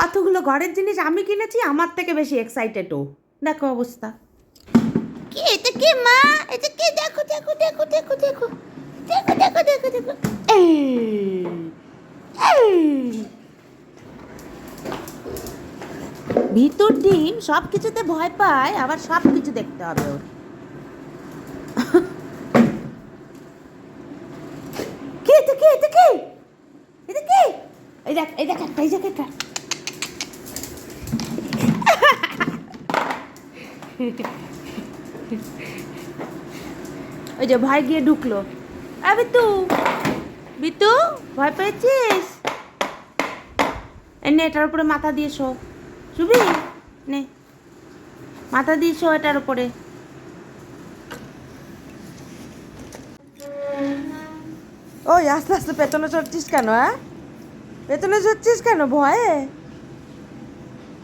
কতগুলো ঘরের জিনিস আমি কিনেছি আমার থেকে বেশি এক্সাইটেড ও। দেখো অবস্থা। কি এটা কি মা? এটা কি? দেখো দেখো দেখো দেখো দেখো। দেখো দেখো দেখো দেখো। ভিতর ডিম সব কিছুতে ভয় পায় আবার সব কিছু দেখতে হবে ওর। কি এটা কি এটা কি? এটা কি? এই দেখ এই দেখ একটা এই দেখ একটা। ওই যে ভয় গিয়ে ঢুকলো। বিতু বিতু, ভয় পেয়েছিস? এই নে, এটার উপরে মাথা দিয়ে শো। শুবি নে। মাথা দিয়ে শো এটার উপরে। ওই আস্তে আস্তে পেছনে চড়ছিস কেন হ্যাঁ পেছনে চড়ছিস কেন, ভয়ে?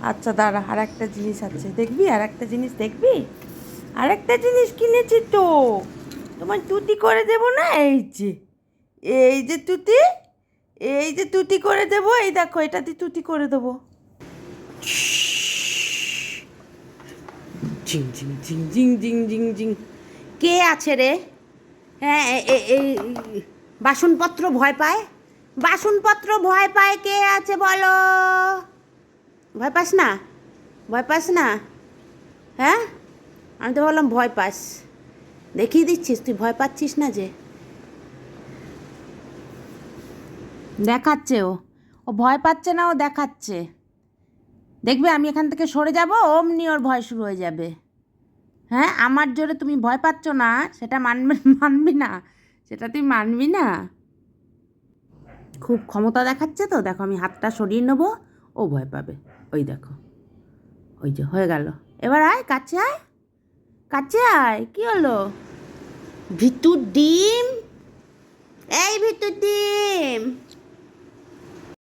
আচ্ছা দাঁড়া আর একটা জিনিস আছে। দেখবি? আর একটা জিনিস দেখবি? আর একটা জিনিস কিনেছি তো। তোমার তুতি করে দেব না? এই যে এই যে তুতি, এই যে তুতি করে দেবো, এই দেখো, এটা দিয়ে তুতি করে দেবো। ঝিং ঝিং ঝিং ঝিং ঝিং ঝিং ঝিং। কে আছে রে? হ্যাঁ এই বাসনপত্র ভয় পায়? বাসনপত্র ভয় পায় কে আছে বলো? ভয় পাস না? ভয় পাস না? হ্যাঁ? আমি তো বললাম ভয় পাস। দেখিয়ে দিচ্ছিস, তুই ভয় পাচ্ছিস না যে। দেখাচ্ছে ও। ও ভয় পাচ্ছে না, ও দেখাচ্ছে। দেখবে আমি এখান থেকে সরে যাব, অমনি ওর ভয় শুরু হয়ে যাবে। হ্যাঁ? আমার জোরে তুমি ভয় পাচ্ছ না, সেটা মানবে, মানবি না। সেটা তুই মানবি না। খুব ক্ষমতা দেখাচ্ছে তো, দেখো আমি হাতটা সরিয়ে নেব, ও ভয় পাবে। ওই দেখো। ওই যে, হয়ে গেল। এবার আয়, কাছে আয়। কাছে আয়, কি হলো? ভিতুর ডিম? এই ভিতুর ডিম!